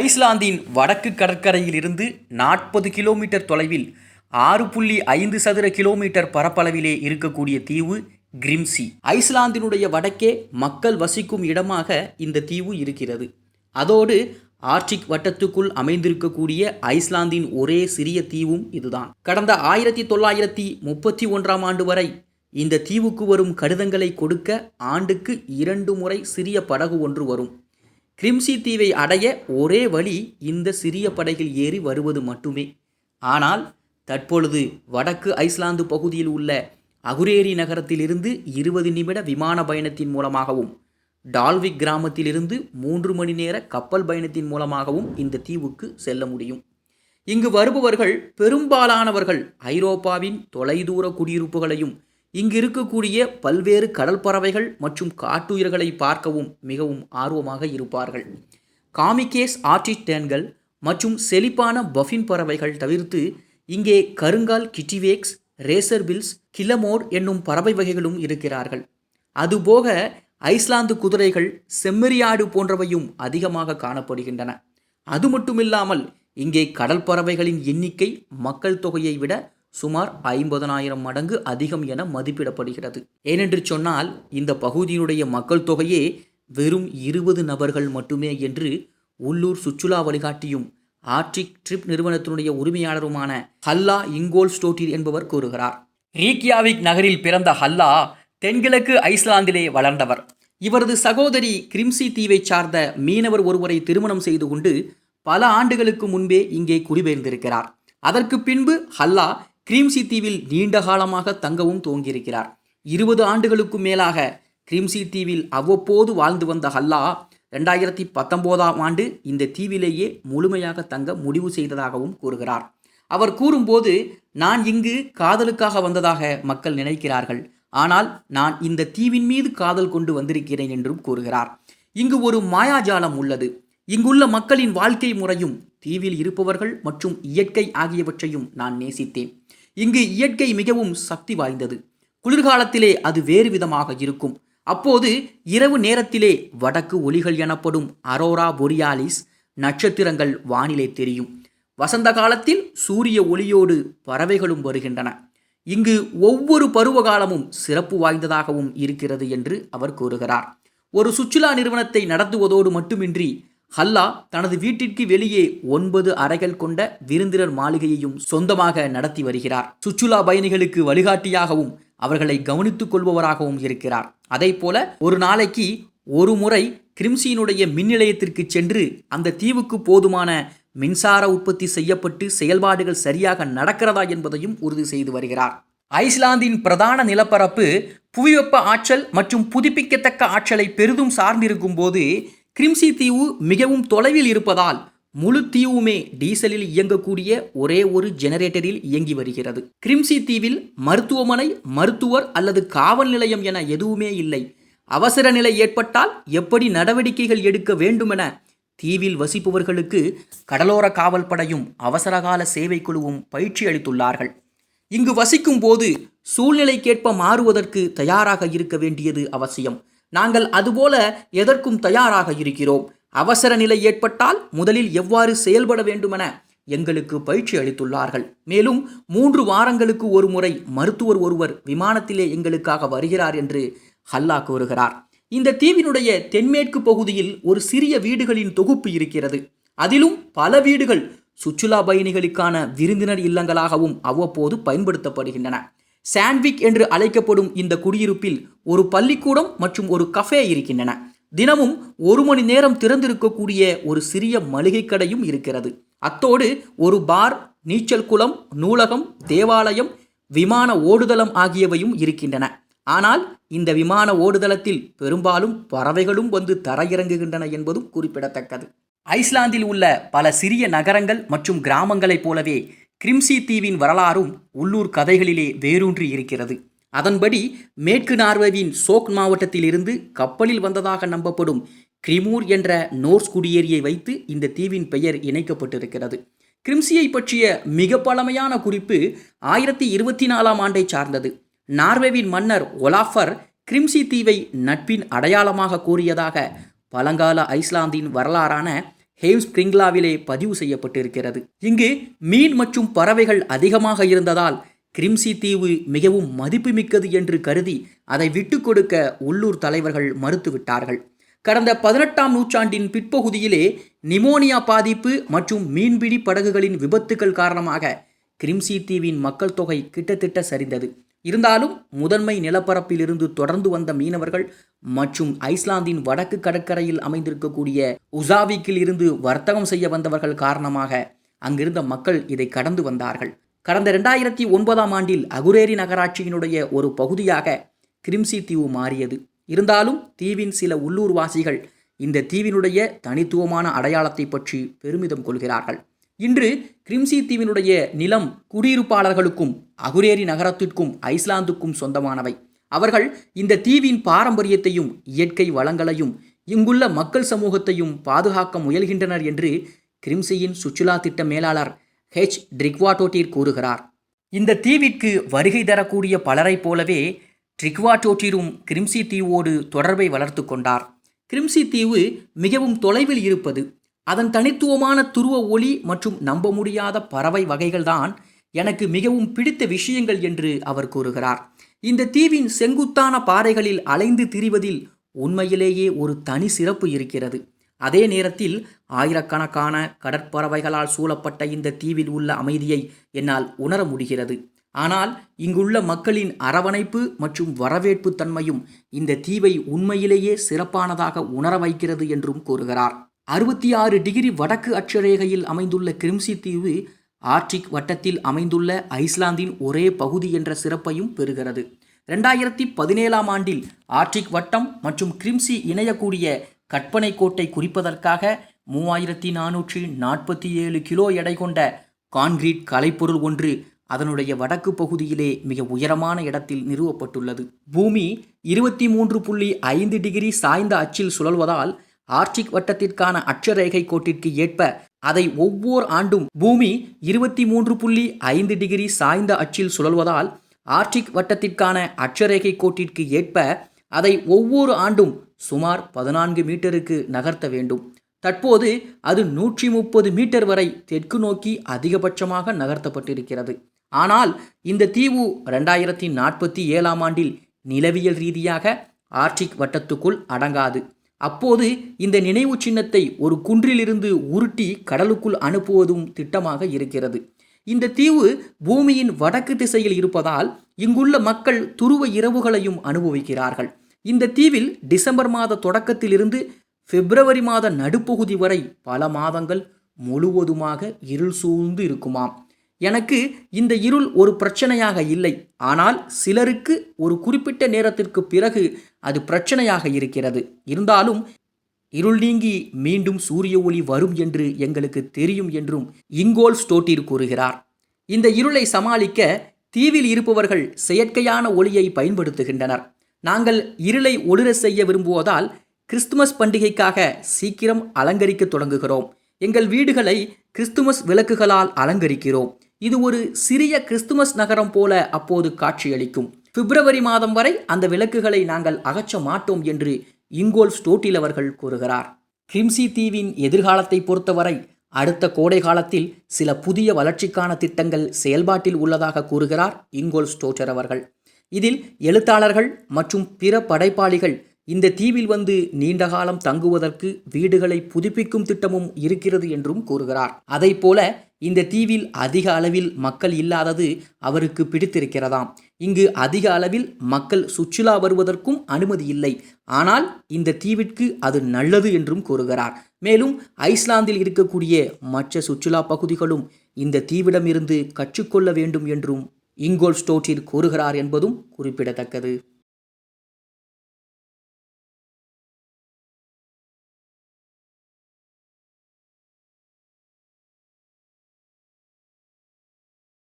ஐஸ்லாந்தின் வடக்கு கடற்கரையில் இருந்து நாற்பது கிலோமீட்டர் தொலைவில் ஆறு புள்ளி ஐந்து சதுர கிலோமீட்டர் பரப்பளவிலே இருக்கக்கூடிய தீவு கிரிம்சி. ஐஸ்லாந்தினுடைய வடக்கே மக்கள் வசிக்கும் இடமாக இந்த தீவு இருக்கிறது. அதோடு ஆர்டிக் வட்டத்துக்குள் அமைந்திருக்கக்கூடிய ஐஸ்லாந்தின் ஒரே சிறிய தீவும் இதுதான். கடந்த ஆயிரத்தி தொள்ளாயிரத்தி முப்பத்தி ஒன்றாம் ஆண்டு வரை இந்த தீவுக்கு வரும் கடிதங்களை கொடுக்க ஆண்டுக்கு இரண்டு முறை சிறிய படகு ஒன்று வரும். கிரிம்சி தீவை அடைய ஒரே வழி இந்த சிறிய படைகள் ஏறி வருவது மட்டுமே. ஆனால் தற்பொழுது வடக்கு ஐஸ்லாந்து பகுதியில் உள்ள அகுரேரி நகரத்திலிருந்து இருபது நிமிட விமான பயணத்தின் மூலமாகவும் டால்விக் கிராமத்திலிருந்து மூன்று மணி நேர கப்பல் பயணத்தின் மூலமாகவும் இந்த தீவுக்கு செல்ல முடியும். இங்கு வருபவர்கள் பெரும்பாலானவர்கள் ஐரோப்பாவின் தொலைதூர குடியிருப்புகளையும் இங்கு இருக்கக்கூடிய பல்வேறு கடல் பறவைகள் மற்றும் காட்டுயிர்களை பார்க்கவும் மிகவும் ஆர்வமாக இருப்பார்கள். காமிகேஸ் ஆர்டிஸ்டேன்கள் மற்றும் செழிப்பான பஃபின் பறவைகள் தவிர்த்து இங்கே கருங்கால் கிட்டிவேக்ஸ் ரேசர் கிளமோர் கிலமோர் என்னும் பறவை வகைகளும் இருக்கிறார்கள். அதுபோக ஐஸ்லாந்து குதிரைகள் செம்மறியாடு போன்றவையும் அதிகமாக காணப்படுகின்றன. அது மட்டுமில்லாமல் இங்கே கடல் பறவைகளின் எண்ணிக்கை மக்கள் தொகையை விட சுமார் ஐம்பதனாயிரம் மடங்கு அதிகம் என மதிப்பிடப்படுகிறது. ஏனென்று சொன்னால் இந்த பகுதியினுடைய மக்கள் தொகையே வெறும் இருபது நபர்கள் மட்டுமே என்று உள்ளூர் சுற்றுலா வழிகாட்டியும் ஆர்டிக் ட்ரிப் நிறுவனத்தினுடைய உரிமையாளருமான ஹல்லா இங்கோல் ஸ்டோட்டிர் என்பவர் கூறுகிறார். ரீக்கியாவிக் நகரில் பிறந்த ஹல்லா தென்கிழக்கு ஐஸ்லாந்திலே வளர்ந்தவர். இவரது சகோதரி கிரிம்சி தீவை சார்ந்த மீனவர் ஒருவரை திருமணம் செய்து கொண்டு பல ஆண்டுகளுக்கு முன்பே இங்கே குடிபெயர்ந்திருக்கிறார். அதற்கு பின்பு ஹல்லா கிரீம்சி தீவில் நீண்ட காலமாக தங்கவும் துவங்கியிருக்கிறார். இருபது ஆண்டுகளுக்கும் மேலாக கிரீம்சி தீவில் அவ்வப்போது வாழ்ந்து வந்த ஹல்லா ரெண்டாயிரத்தி பத்தொம்போதாம் ஆண்டு இந்த தீவிலேயே முழுமையாக தங்க முடிவு செய்ததாகவும் கூறுகிறார். அவர் கூறும்போது நான் இங்கு காதலுக்காக வந்ததாக மக்கள் நினைக்கிறார்கள். ஆனால் நான் இந்த தீவின் மீது காதல் கொண்டு வந்திருக்கிறேன் என்றும் கூறுகிறார். இங்கு ஒரு மாயாஜாலம் உள்ளது. இங்குள்ள மக்களின் வாழ்க்கை முறையும் தீவில் இருப்பவர்கள் மற்றும் இயற்கை ஆகியவற்றையும் நான் நேசித்தேன். இங்கு இயற்கை மிகவும் சக்தி வாய்ந்தது. குளிர்காலத்திலே அது வேறு விதமாக இருக்கும். அப்போது இரவு நேரத்திலே வடக்கு ஒளிகள் எனப்படும் அரோரா பொரியாலிஸ் நட்சத்திரங்கள் வானிலை தெரியும். வசந்த காலத்தில் சூரிய ஒளியோடு பறவைகளும் வருகின்றன. இங்கு ஒவ்வொரு பருவகாலமும் சிறப்பு வாய்ந்ததாகவும் இருக்கிறது என்று அவர் கூறுகிறார். ஒரு சுற்றுலா நிறுவனத்தை நடத்துவதோடு மட்டுமின்றி ஹல்லா தனது வீட்டிற்கு வெளியே ஒன்பது அறைகள் கொண்ட விருந்தினர் மாளிகையையும் சொந்தமாக நடத்தி வருகிறார். சுற்றுலா பயணிகளுக்கு வழிகாட்டியாகவும் அவர்களை கவனித்துக் கொள்பவராகவும் இருக்கிறார். அதே போல ஒரு நாளைக்கு ஒரு முறை கிரிம்சியினுடைய மின் நிலையத்திற்கு சென்று அந்த தீவுக்கு போதுமான மின்சார உற்பத்தி செய்யப்பட்டு செயல்பாடுகள் சரியாக நடக்கிறதா என்பதையும் உறுதி செய்து வருகிறார். ஐஸ்லாந்தின் பிரதான நிலப்பரப்பு புவிவெப்ப ஆற்றல் மற்றும் புதுப்பிக்கத்தக்க ஆற்றலை பெரிதும் சார்ந்திருக்கும் போது கிரிம்சி தீவு மிகவும் தொலைவில் இருப்பதால் முழு தீவுமே டீசலில் இயங்கக்கூடிய ஒரே ஒரு ஜெனரேட்டரில் இயங்கி வருகிறது. கிரிம்சி தீவில் மருத்துவமனை மருத்துவர் அல்லது காவல் நிலையம் என எதுவுமே இல்லை. அவசர நிலை ஏற்பட்டால் எப்படி நடவடிக்கைகள் எடுக்க வேண்டுமென தீவில் வசிப்பவர்களுக்கு கடலோர காவல் படையும் அவசரகால சேவை குழுவும் பயிற்சி அளித்துள்ளார்கள். இங்கு வசிக்கும் போது சூழ்நிலைக்கேற்ப மாறுவதற்கு தயாராக இருக்க வேண்டியது அவசியம். நாங்கள் அதுபோல எதற்கும் தயாராக இருக்கிறோம். அவசர நிலை ஏற்பட்டால் முதலில் எவ்வாறு செயல்பட வேண்டுமென எங்களுக்கு பயிற்சி அளித்துள்ளார்கள். மேலும் மூன்று வாரங்களுக்கு ஒரு முறை மருத்துவர் ஒருவர் விமானத்திலே எங்களுக்காக வருகிறார் என்று ஹல்லா கூறுகிறார். இந்த தீவினுடைய தென்மேற்கு பகுதியில் ஒரு சிறிய வீடுகளின் தொகுப்பு இருக்கிறது. அதிலும் பல வீடுகள் சுற்றுலா பயணிகளுக்கான விருந்தினர் இல்லங்களாகவும் அவ்வப்போது பயன்படுத்தப்படுகின்றன. சாண்ட்விக் என்று அழைக்கப்படும் இந்த குடியிருப்பில் ஒரு பள்ளிக்கூடம் மற்றும் ஒரு கஃபே இருக்கின்றன. தினமும் ஒரு மணி நேரம் திறந்திருக்கக்கூடிய ஒரு சிறிய மளிகை கடையும் இருக்கிறது. அத்தோடு ஒரு பார் நீச்சல் குளம் நூலகம் தேவாலயம் விமான ஓடுதளம் ஆகியவையும் இருக்கின்றன. ஆனால் இந்த விமான ஓடுதளத்தில் பெரும்பாலும் பறவைகளும் வந்து தரையிறங்குகின்றன என்பதும் குறிப்பிடத்தக்கது. ஐஸ்லாந்தில் உள்ள பல சிறிய நகரங்கள் மற்றும் கிராமங்களைப் போலவே கிரிம்சி தீவின் வரலாறும் உள்ளூர் கதைகளிலே வேரூன்றி இருக்கிறது. அதன்படி மேற்கு நார்வேவின் சோக் மாவட்டத்திலிருந்து கப்பலில் வந்ததாக நம்பப்படும் கிரிமூர் என்ற நோர்ஸ் குடியேறியை வைத்து இந்த தீவின் பெயர் இணைக்கப்பட்டிருக்கிறது. கிரிம்சியை பற்றிய மிக பழமையான குறிப்பு ஆயிரத்தி இருபத்தி நாலாம் ஆண்டை சார்ந்தது. நார்வேவின் மன்னர் ஒலாஃபர் கிரிம்சி தீவை நட்பின் அடையாளமாக கூறியதாக பழங்கால ஐஸ்லாந்தின் வரலாறான ஹேவ் ஸ்பிரிங்லாவிலே பதிவு செய்யப்பட்டிருக்கிறது. இங்கு மீன் மற்றும் பறவைகள் அதிகமாக இருந்ததால் கிரிம்சி தீவு மிகவும் மதிப்புமிக்கது என்று கருதி அதை விட்டு கொடுக்க உள்ளூர் தலைவர்கள் மறுத்துவிட்டார்கள். கடந்த பதினெட்டாம் நூற்றாண்டின் பிற்பகுதியிலே நிமோனியா பாதிப்பு மற்றும் மீன்பிடி படகுகளின் விபத்துகள் காரணமாக கிரிம்சி தீவின் மக்கள் தொகை கிட்டத்தட்ட சரிந்தது. இருந்தாலும் முதன்மை நிலப்பரப்பிலிருந்து தொடர்ந்து வந்த மீனவர்கள் மற்றும் ஐஸ்லாந்தின் வடக்கு கடற்கரையில் அமைந்திருக்கக்கூடிய உசாவிக்கில் இருந்து வர்த்தகம் செய்ய வந்தவர்கள் காரணமாக அங்கிருந்த மக்கள் இதை கடந்து வந்தார்கள். கடந்த ரெண்டாயிரத்தி ஒன்பதாம் ஆண்டில் அகுரேரி நகராட்சியினுடைய ஒரு பகுதியாக கிரிம்சி தீவு மாறியது. இருந்தாலும் தீவின் சில உள்ளூர்வாசிகள் இந்த தீவினுடைய தனித்துவமான அடையாளத்தை பற்றி பெருமிதம் கொள்கிறார்கள். இன்று கிரிம்சி தீவினுடைய நிலம் குடியிருப்பாளர்களுக்கும் அகுரேரி நகரத்திற்கும் ஐஸ்லாந்துக்கும் சொந்தமானவை. அவர்கள் இந்த தீவின் பாரம்பரியத்தையும் இயற்கை வளங்களையும் இங்குள்ள மக்கள் சமூகத்தையும் பாதுகாக்க முயல்கின்றனர் என்று கிரிம்சியின் சுற்றுலா திட்ட மேலாளர் ஹெச். ட்ரிக்வாட்டோட்டீர் கூறுகிறார். இந்த தீவிற்கு வருகை தரக்கூடிய பலரைப் போலவே ட்ரிக்வாட்டோட்டீரும் கிரிம்சி தீவோடு தொடர்பை வளர்த்து கொண்டார். கிரிம்சி தீவு மிகவும் தொலைவில் இருப்பது அதன் தனித்துவமான துருவ ஒளி மற்றும் நம்ப முடியாத பறவை வகைகள்தான் எனக்கு மிகவும் பிடித்த விஷயங்கள் என்று அவர் கூறுகிறார். இந்த தீவின் செங்குத்தான பாறைகளில் அலைந்து திரிவதில் உண்மையிலேயே ஒரு தனி சிறப்பு இருக்கிறது. அதே நேரத்தில் ஆயிரக்கணக்கான கடற்பறவைகளால் சூழப்பட்ட இந்த தீவில் உள்ள அமைதியை என்னால் உணர முடிகிறது. ஆனால் இங்குள்ள மக்களின் அரவணைப்பு மற்றும் வரவேற்பு தன்மையும் இந்த தீவை உண்மையிலேயே சிறப்பானதாக உணர வைக்கிறது என்றும் கூறுகிறார். அறுபத்தி ஆறு டிகிரி வடக்கு அட்சரேகையில் அமைந்துள்ள கிரிம்சி தீவு ஆர்டிக் வட்டத்தில் அமைந்துள்ள ஐஸ்லாந்தின் ஒரே பகுதி என்ற சிறப்பையும் பெறுகிறது. ரெண்டாயிரத்தி பதினேழாம் ஆண்டில் ஆர்டிக் வட்டம் மற்றும் கிரிம்சி இணையக்கூடிய கற்பனை கோட்டை குறிப்பதற்காக மூவாயிரத்தி நானூற்றி நாற்பத்தி ஏழு கிலோ எடை கொண்ட கான்கிரீட் கலைப்பொருள் ஒன்று அதனுடைய வடக்கு பகுதியிலே மிக உயரமான இடத்தில் நிறுவப்பட்டுள்ளது. பூமி இருபத்தி மூன்று புள்ளி ஐந்து டிகிரி சாய்ந்த அச்சில் சுழல்வதால் ஆர்டிக் வட்டத்திற்கான அட்சரேகை கோட்டிற்கு ஏற்ப அதை ஒவ்வொரு ஆண்டும் பூமி இருபத்தி மூன்று புள்ளி ஐந்து டிகிரி சாய்ந்த அச்சில் சுழல்வதால் ஆர்டிக் வட்டத்திற்கான அட்சரேகை கோட்டிற்கு ஏற்ப அதை ஒவ்வொரு ஆண்டும் சுமார் பதினான்கு மீட்டருக்கு நகர்த்த வேண்டும். தற்போது அது நூற்றி முப்பது மீட்டர் வரை தெற்கு நோக்கி அதிகபட்சமாக நகர்த்தப்பட்டிருக்கிறது. ஆனால் இந்த தீவு ரெண்டாயிரத்தி நாற்பத்தி ஏழாம் ஆண்டில் நிலவியல் ரீதியாக ஆர்டிக் வட்டத்துக்குள் அடங்காது. அப்போது இந்த நினைவு சின்னத்தை ஒரு குன்றிலிருந்து உருட்டி கடலுக்குள் அனுப்புவதும் திட்டமாக இருக்கிறது. இந்த தீவு பூமியின் வடக்கு திசையில் இருப்பதால் இங்குள்ள மக்கள் துருவ இரவுகளையும் அனுபவிக்கிறார்கள். இந்த தீவில் டிசம்பர் மாத தொடக்கத்திலிருந்து பிப்ரவரி மாத நடுப்பகுதி வரை பல மாதங்கள் முழுவதுமாக இருள் சூழ்ந்து இருக்குமாம். எனக்கு இந்த இருள் ஒரு பிரச்சனையாக இல்லை. ஆனால் சிலருக்கு ஒரு குறிப்பிட்ட நேரத்திற்கு பிறகு அது பிரச்சனையாக இருக்கிறது. இருந்தாலும் இருள் நீங்கி மீண்டும் சூரிய ஒளி வரும் என்று எங்களுக்கு தெரியும் என்றும் இங்கோல் ஸ்டோட்டீர் கூறுகிறார். இந்த இருளை சமாளிக்க தீவில் இருப்பவர்கள் செயற்கையான ஒளியை பயன்படுத்துகின்றனர். நாங்கள் இருளை ஒளிர செய்ய விரும்புவதால் கிறிஸ்துமஸ் பண்டிகைக்காக சீக்கிரம் அலங்கரிக்க தொடங்குகிறோம். எங்கள் வீடுகளை கிறிஸ்துமஸ் விளக்குகளால் அலங்கரிக்கிறோம். இது ஒரு சிறிய கிறிஸ்துமஸ் நகரம் போல அப்போது காட்சியளிக்கும். பிப்ரவரி மாதம் வரை அந்த விளக்குகளை நாங்கள் அகற்ற மாட்டோம் என்று இங்கோல் ஸ்டோட்டில் அவர்கள் கூறுகிறார். கிரிம்சி தீவின் எதிர்காலத்தை பொறுத்தவரை அடுத்த கோடை காலத்தில் சில புதிய வளர்ச்சிக்கான திட்டங்கள் செயல்பாட்டில் உள்ளதாக கூறுகிறார் இங்கோல் ஸ்டோட்டர் அவர்கள். இதில் எழுத்தாளர்கள் மற்றும் பிற படைப்பாளிகள் இந்த தீவில் வந்து நீண்ட காலம் தங்குவதற்கு வீடுகளை புதுப்பிக்கும் திட்டமும் இருக்கிறது என்றும் கூறுகிறார். போல இந்த தீவில் அதிக அளவில் மக்கள் இல்லாதது அவருக்கு பிடித்திருக்கிறதாம். இங்கு அதிக அளவில் மக்கள் சுற்றுலா வருவதற்கும் அனுமதி இல்லை. ஆனால் இந்த தீவிற்கு அது நல்லது என்றும் கூறுகிறார். மேலும் ஐஸ்லாந்தில் இருக்கக்கூடிய மற்ற சுற்றுலா பகுதிகளும் இந்த தீவிடமிருந்து கற்றுக்கொள்ள வேண்டும் என்றும் இங்கோல் ஸ்டோட்டில் கூறுகிறார் என்பதும் குறிப்பிடத்தக்கது.